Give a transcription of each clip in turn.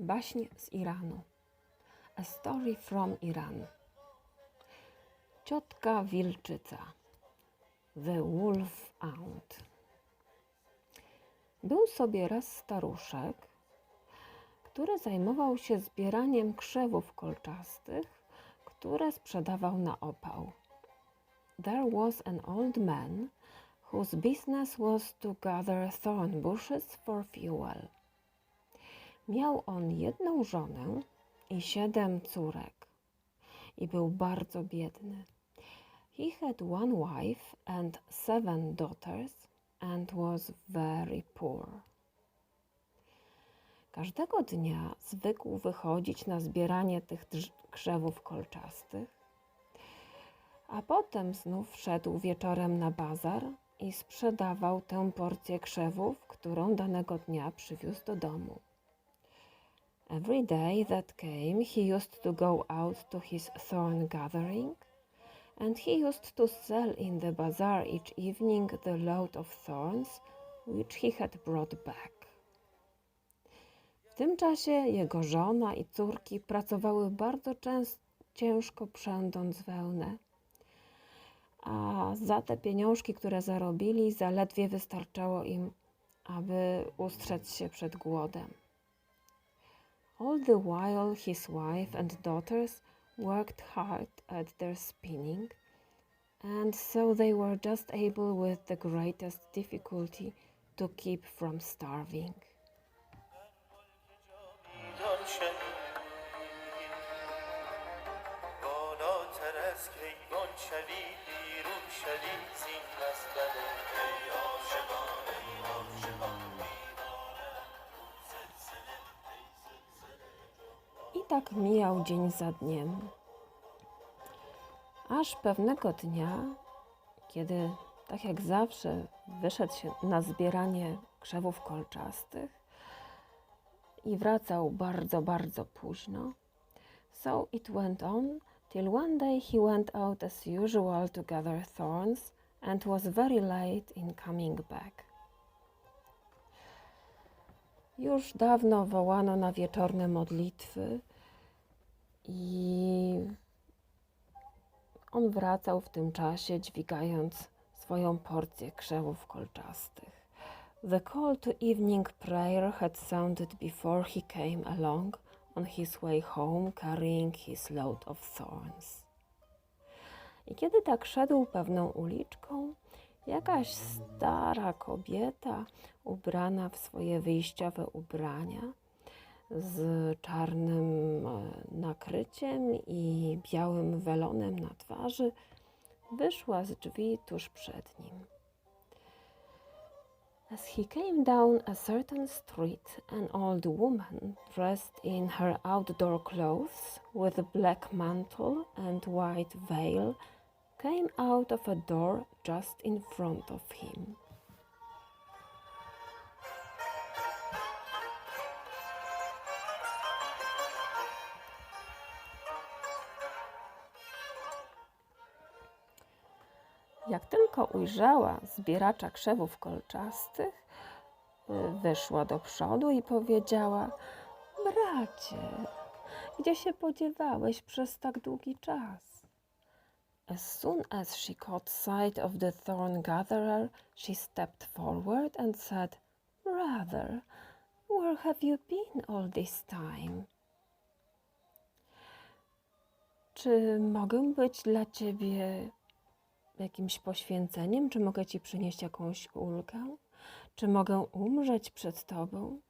Baśń z Iranu. A story from Iran. Ciotka wilczyca. The Wolf Aunt. Był sobie raz staruszek, który zajmował się zbieraniem krzewów kolczastych, które sprzedawał na opał. There was an old man whose business was to gather thorn bushes for fuel. Miał on jedną żonę i siedem córek i był bardzo biedny. He had one wife and seven daughters and was very poor. Każdego dnia zwykł wychodzić na zbieranie tych krzewów kolczastych, a potem znów szedł wieczorem na bazar i sprzedawał tę porcję krzewów, którą danego dnia przywiózł do domu. Every day that came, he used to go out to his thorn gathering, and he used to sell in the bazaar each evening the load of thorns which he had brought back. W tym czasie jego żona i córki pracowały bardzo często, ciężko przędąc wełnę, a za te pieniążki, które zarobili, zaledwie wystarczało im, aby ustrzec się przed głodem. All the while his wife and daughters worked hard at their spinning, and so they were just able with the greatest difficulty to keep from starving. Tak mijał dzień za dniem. Aż pewnego dnia, kiedy, tak jak zawsze, wyszedł się na zbieranie krzewów kolczastych i wracał bardzo, bardzo późno. So it went on till one day he went out as usual to gather thorns and was very late in coming back. Już dawno wołano na wieczorne modlitwy i on wracał w tym czasie, dźwigając swoją porcję krzewów kolczastych. The call to evening prayer had sounded before he came along on his way home, carrying his load of thorns. I kiedy tak szedł pewną uliczką, jakaś stara kobieta, ubrana w swoje wyjściowe ubrania, z czarnym e, nakryciem i białym welonem na twarzy, wyszła z drzwi tuż przed nim. As he came down a certain street, an old woman, dressed in her outdoor clothes, with a black mantle and white veil, came out of a door just in front of him. Jak tylko ujrzała zbieracza krzewów kolczastych, wyszła do przodu i powiedziała: Bracie, gdzie się podziewałeś przez tak długi czas? As soon as she caught sight of the thorn gatherer, she stepped forward and said, Brother, where have you been all this time? Czy mogę być dla ciebie jakimś poświęceniem? Czy mogę ci przynieść jakąś ulgę? Czy mogę umrzeć przed tobą?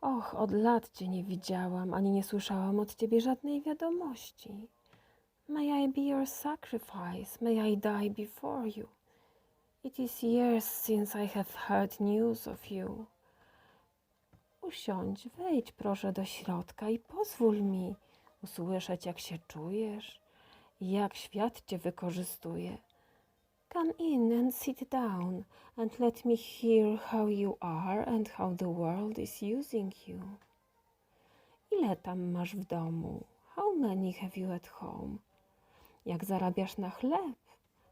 Och, od lat cię nie widziałam, ani nie słyszałam od ciebie żadnej wiadomości. May I be your sacrifice, may I die before you. It is years since I have heard news of you. Usiądź, wejdź proszę do środka i pozwól mi usłyszeć, jak się czujesz jak świat cię wykorzystuje. Come in and sit down and let me hear how you are and how the world is using you. Ile tam masz w domu? How many have you at home? Jak zarabiasz na chleb?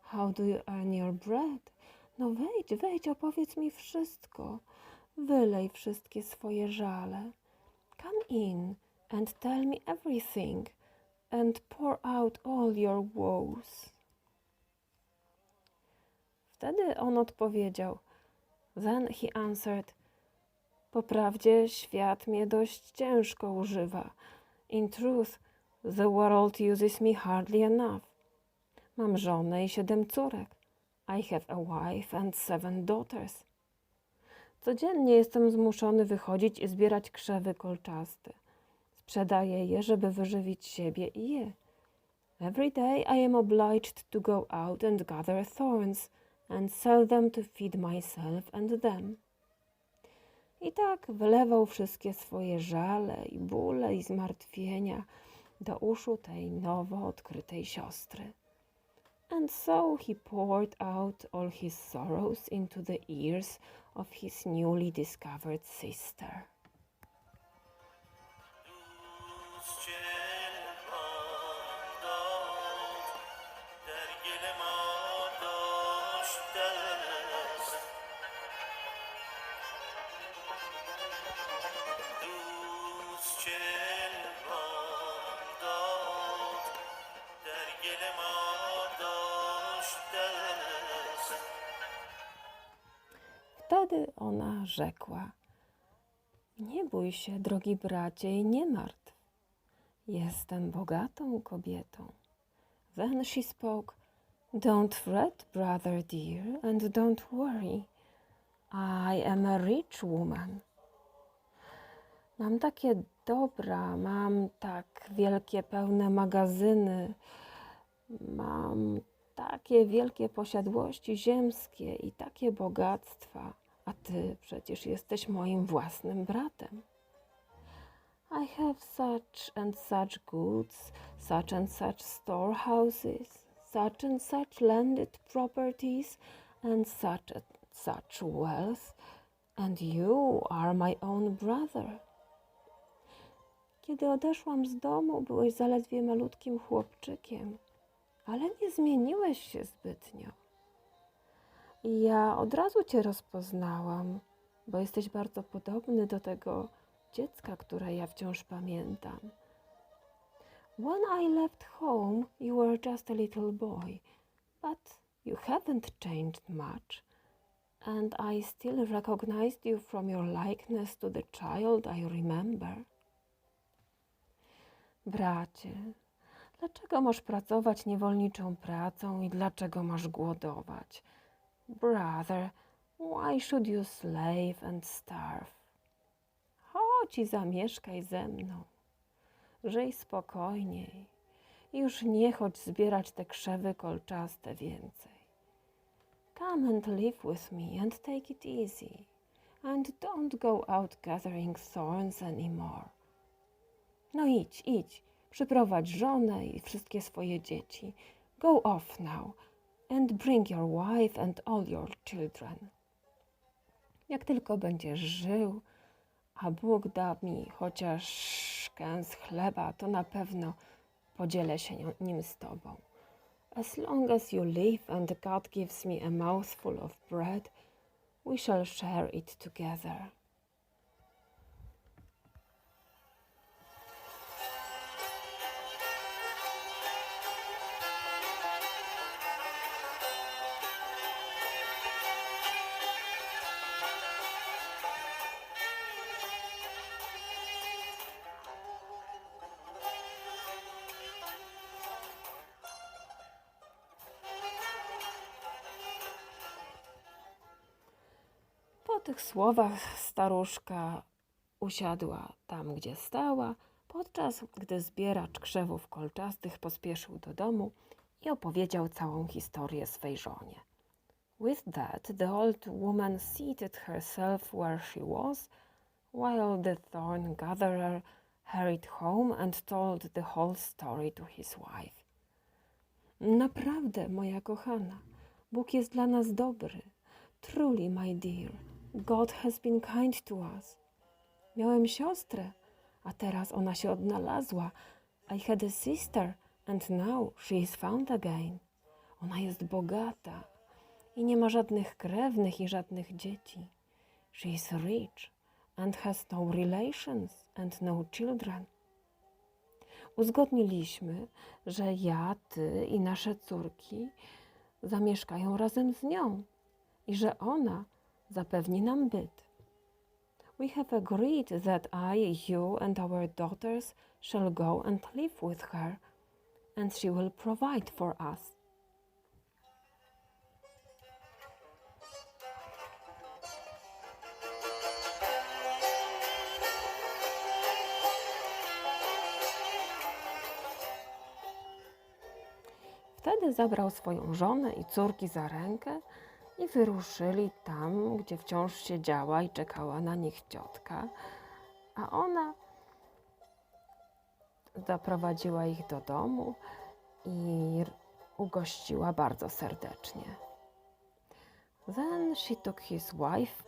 How do you earn your bread? No wejdź, wejdź, opowiedz mi wszystko. Wylej wszystkie swoje żale. Come in and tell me everything and pour out all your woes. Wtedy on odpowiedział. Then he answered, po prawdzie świat mnie dość ciężko używa. In truth, the world uses me hardly enough. Mam żonę i siedem córek. I have a wife and seven daughters. Codziennie jestem zmuszony wychodzić i zbierać krzewy kolczaste. Sprzedaję je, żeby wyżywić siebie i je. Every day I am obliged to go out and gather thorns and sell them to feed myself and them. I tak wylewał wszystkie swoje żale i bóle i zmartwienia do uszu tej nowo odkrytej siostry. And so he poured out all his sorrows into the ears of his newly discovered sister. Wtedy ona rzekła: Nie bój się, drogi bracie, i nie martw. Jestem bogatą kobietą. Then she spoke: Don't fret, brother dear, and don't worry. I am a rich woman. Mam takie dobra, mam tak wielkie, pełne magazyny, mam takie wielkie posiadłości ziemskie i takie bogactwa, a ty przecież jesteś moim własnym bratem. I have such and such goods, such and such storehouses, such and such landed properties, and such and such wealth, and you are my own brother. Kiedy odeszłam z domu, byłeś zaledwie malutkim chłopczykiem, ale nie zmieniłeś się zbytnio. I ja od razu cię rozpoznałam, bo jesteś bardzo podobny do tego dziecka, które ja wciąż pamiętam. When I left home, you were just a little boy, but you haven't changed much, and I still recognized you from your likeness to the child I remember. Bracie, dlaczego masz pracować niewolniczą pracą i dlaczego masz głodować? Brother, why should you slave and starve? Chodź i zamieszkaj ze mną. Żyj spokojniej. Już nie chodź zbierać te krzewy kolczaste więcej. Come and live with me and take it easy. And don't go out gathering thorns anymore. No idź, idź, przyprowadź żonę i wszystkie swoje dzieci. Go off now and bring your wife and all your children. Jak tylko będziesz żył, a Bóg da mi chociaż kęs chleba, to na pewno podzielę się nim z Tobą. As long as you live and God gives me a mouthful of bread, we shall share it together. Tych słowach staruszka usiadła tam, gdzie stała, podczas gdy zbieracz krzewów kolczastych pospieszył do domu i opowiedział całą historię swej żonie. With that, the old woman seated herself where she was, while the thorn gatherer hurried home and told the whole story to his wife. Naprawdę, moja kochana, Bóg jest dla nas dobry. Truly, my dear, God has been kind to us. Miałem siostrę, a teraz ona się odnalazła. I had a sister, and now she is found again. Ona jest bogata i nie ma żadnych krewnych i żadnych dzieci. She is rich, and has no relations and no children. Uzgodniliśmy, że ja, ty i nasze córki zamieszkają razem z nią i że ona zapewni nam byt. We have agreed that I, you, and our daughters shall go and live with her, and she will provide for us. Wtedy zabrał swoją żonę i córki za rękę i wyruszyli tam, gdzie wciąż siedziała i czekała na nich ciotka, a ona zaprowadziła ich do domu i ugościła bardzo serdecznie. Then she took his wife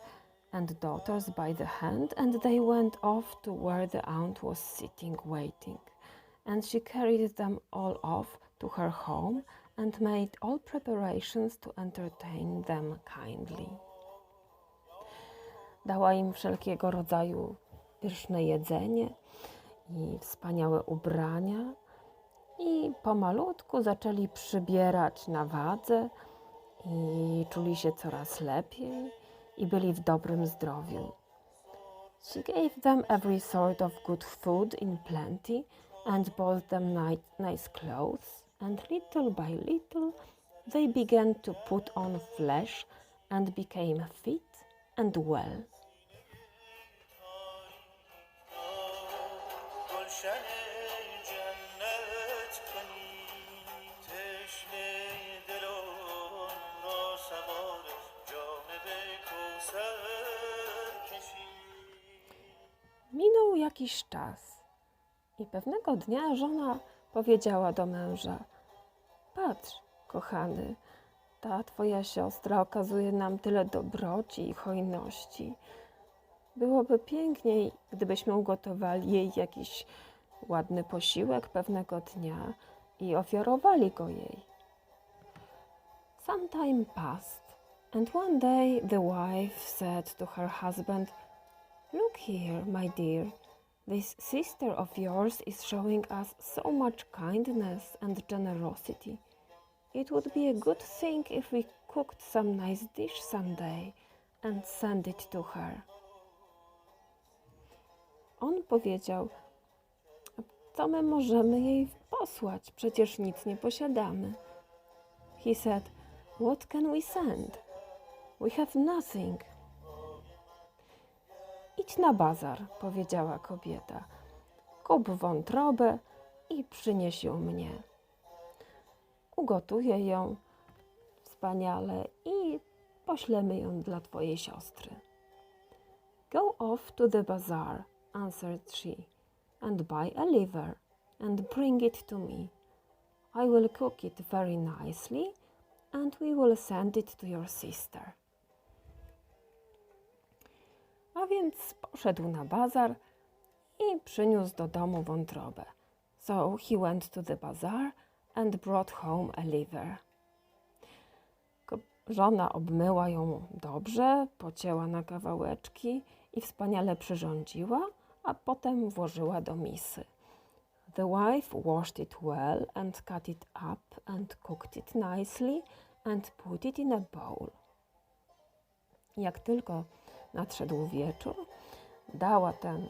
and daughters by the hand, and they went off to where the aunt was sitting waiting. And she carried them all off to her home and made all preparations to entertain them kindly. Dała im wszelkiego rodzaju pyszne jedzenie i wspaniałe ubrania, i pomalutku zaczęli przybierać na wadze i czuli się coraz lepiej i byli w dobrym zdrowiu. She gave them every sort of good food in plenty and bought them ni- nice clothes, and little by little they began to put on flesh and became fit and well. Minął jakiś czas i pewnego dnia żona powiedziała do męża: Patrz, kochany, ta twoja siostra okazuje nam tyle dobroci i hojności. Byłoby piękniej, gdybyśmy ugotowali jej jakiś ładny posiłek pewnego dnia i ofiarowali go jej. Some time passed, and one day the wife said to her husband, Look here, my dear. This sister of yours is showing us so much kindness and generosity. It would be a good thing if we cooked some nice dish someday and sent it to her. On powiedział: Co my możemy jej posłać? Przecież nic nie posiadamy. He said, What can we send? We have nothing. Idź na bazar, powiedziała kobieta. Kup wątrobę i przynieś ją mnie. Ugotuję ją wspaniale i poślemy ją dla twojej siostry. Go off to the bazaar, answered she, and buy a liver and bring it to me. I will cook it very nicely and we will send it to your sister. Więc poszedł na bazar i przyniósł do domu wątrobę. So he went to the bazaar and brought home a liver. Żona obmyła ją dobrze, pocięła na kawałeczki i wspaniale przyrządziła, a potem włożyła do misy. The wife washed it well and cut it up and cooked it nicely and put it in a bowl. Jak tylko nadszedł wieczór, dała ten,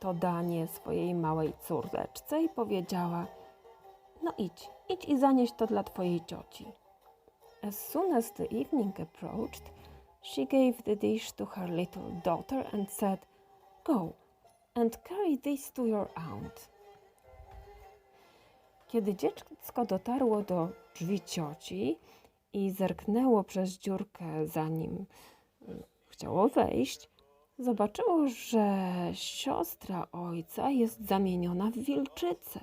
to danie swojej małej córeczce i powiedziała: No idź, idź i zanieś to dla twojej cioci. As soon as the evening approached, she gave the dish to her little daughter and said, Go and carry this to your aunt. Kiedy dziecko dotarło do drzwi cioci i zerknęło przez dziurkę, zanim y, chciało wejść, zobaczyło, że siostra ojca jest zamieniona w wilczycę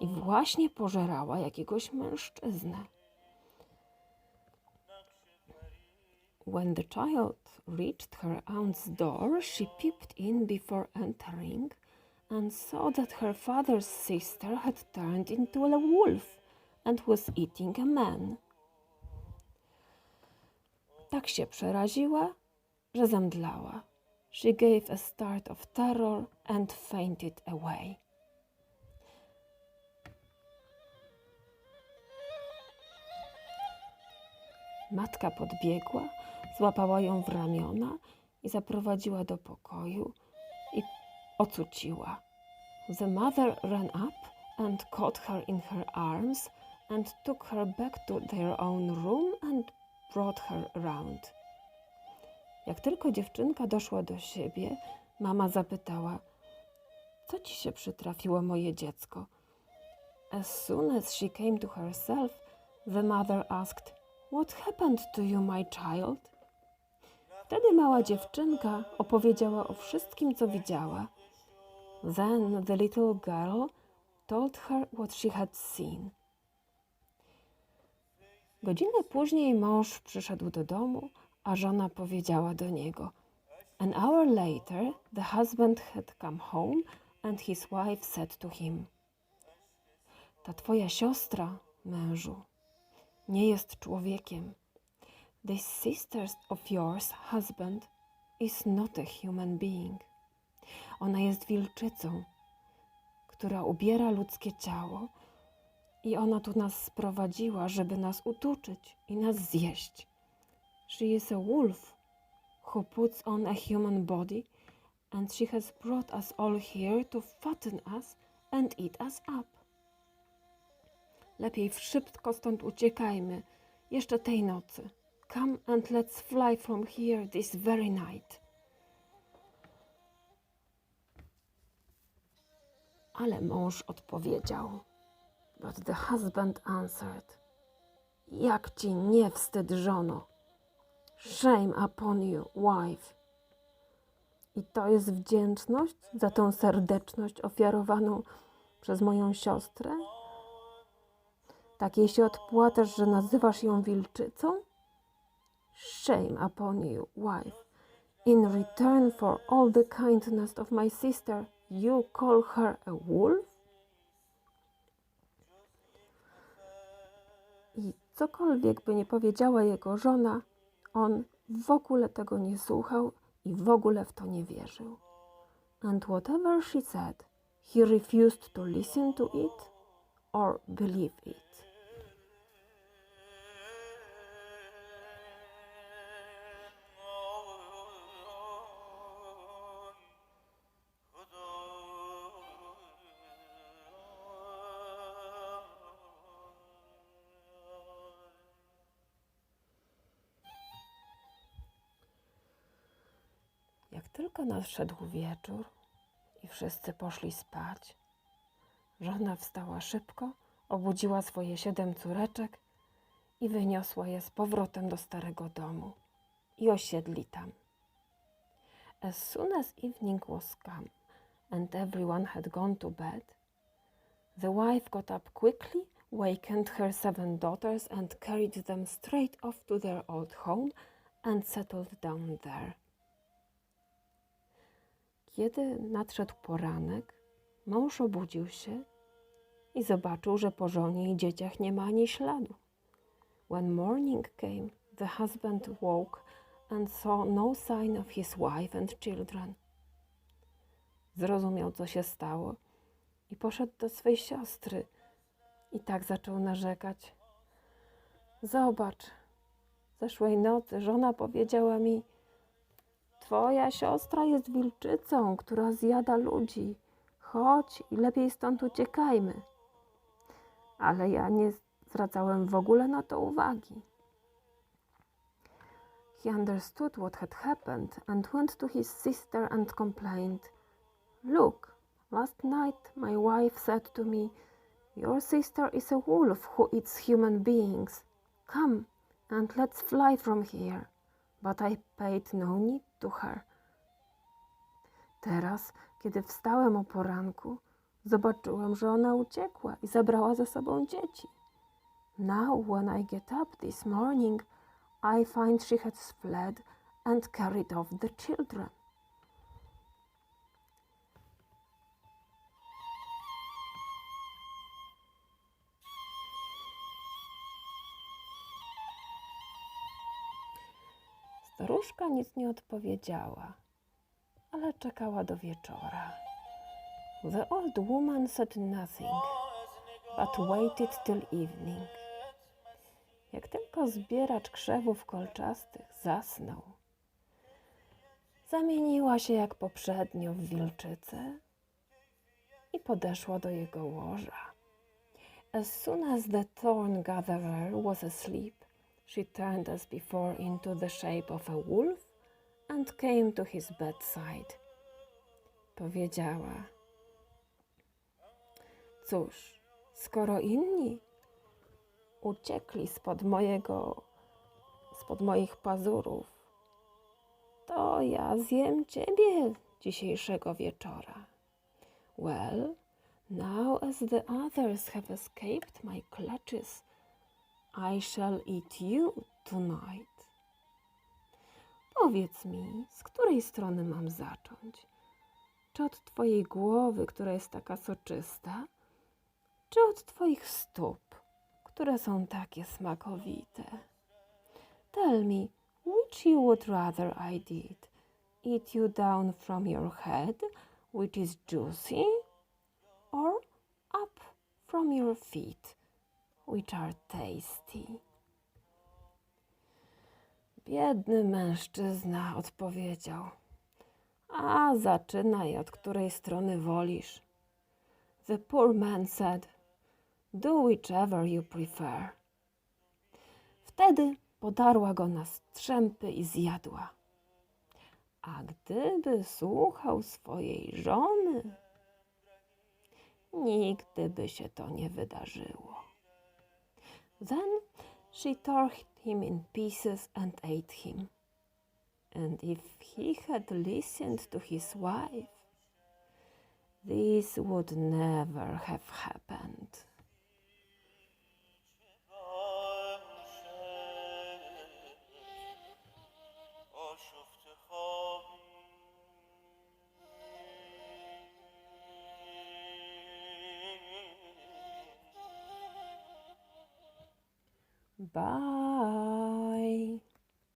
i właśnie pożerała jakiegoś mężczyznę. When the child reached her aunt's door, she peeped in before entering and saw that her father's sister had turned into a wolf and was eating a man. Tak się przeraziła, że zemdlała. She gave a start of terror and fainted away. Matka podbiegła, złapała ją w ramiona i zaprowadziła do pokoju i ocuciła. The mother ran up and caught her in her arms and took her back to their own room and brought her round. Jak tylko dziewczynka doszła do siebie, mama zapytała: Co ci się przytrafiło, moje dziecko? As soon as she came to herself, the mother asked: What happened to you, my child? Wtedy mała dziewczynka opowiedziała o wszystkim, co widziała. Then the little girl told her what she had seen. Godzinę później mąż przyszedł do domu, a żona powiedziała do niego: An hour later, the husband had come home, and his wife said to him: Ta twoja siostra, mężu, nie jest człowiekiem. This sister of yours, husband, is not a human being. Ona jest wilczycą, która ubiera ludzkie ciało i ona tu nas sprowadziła, żeby nas utuczyć i nas zjeść. She is a wolf who puts on a human body and she has brought us all here to fatten us and eat us up. Lepiej szybko stąd uciekajmy, jeszcze tej nocy. Come and let's fly from here this very night. Ale mąż odpowiedział. But the husband answered. Jak ci nie wstyd, żono? Shame upon you, wife. I to jest wdzięczność za tą serdeczność ofiarowaną przez moją siostrę? Takiej się odpłatasz, że nazywasz ją wilczycą? Shame upon you, wife. In return for all the kindness of my sister, you call her a wolf? I cokolwiek by nie powiedziała jego żona, on w ogóle tego nie słuchał i w ogóle w to nie wierzył. And whatever she said, he refused to listen to it or believe it. Tylko nadszedł wieczór i wszyscy poszli spać, żona wstała szybko, obudziła swoje siedem córeczek i wyniosła je z powrotem do starego domu i osiedli tam. As soon as evening was come and everyone had gone to bed, the wife got up quickly, wakened her seven daughters, and carried them straight off to their old home and settled down there. Kiedy nadszedł poranek, mąż obudził się i zobaczył, że po żonie i dzieciach nie ma ani śladu. When morning came, the husband woke and saw no sign of his wife and children. Zrozumiał, co się stało i poszedł do swej siostry i tak zaczął narzekać. Zobacz, zeszłej nocy żona powiedziała mi, Twoja siostra jest wilczycą, która zjada ludzi. Chodź i lepiej stąd uciekajmy. Ale ja nie zwracałem w ogóle na to uwagi. He understood what had happened and went to his sister and complained. Look, last night my wife said to me, Your sister is a wolf who eats human beings. Come and let's fly from here. But I paid no need to her. Teraz, kiedy wstałem o poranku, zobaczyłem, że ona uciekła i zabrała ze sobą dzieci. Now, when I get up this morning, I find she has fled and carried off the children. Staruszka nic nie odpowiedziała, ale czekała do wieczora. The old woman said nothing, but waited till evening. Jak tylko zbieracz krzewów kolczastych zasnął, zamieniła się jak poprzednio w wilczycę i podeszła do jego łoża. As soon as the thorn gatherer was asleep, she turned as before into the shape of a wolf and came to his bedside. Powiedziała: Cóż, skoro inni uciekli spod mojego, spod moich pazurów, to ja zjem ciebie dzisiejszego wieczora. Well, now as the others have escaped my clutches, I shall eat you tonight. Powiedz mi, z której strony mam zacząć? Czy od twojej głowy, która jest taka soczysta, czy od twoich stóp, które są takie smakowite? Tell me, which you would rather I did? Eat you down from your head, which is juicy, or up from your feet, which are tasty? Biedny mężczyzna odpowiedział: A zaczynaj od której strony wolisz. The poor man said: Do whichever you prefer. Wtedy podarła go na strzępy i zjadła. A gdyby słuchał swojej żony, nigdy by się to nie wydarzyło. Then she tore him in pieces and ate him. And if he had listened to his wife, this would never have happened. Bardzo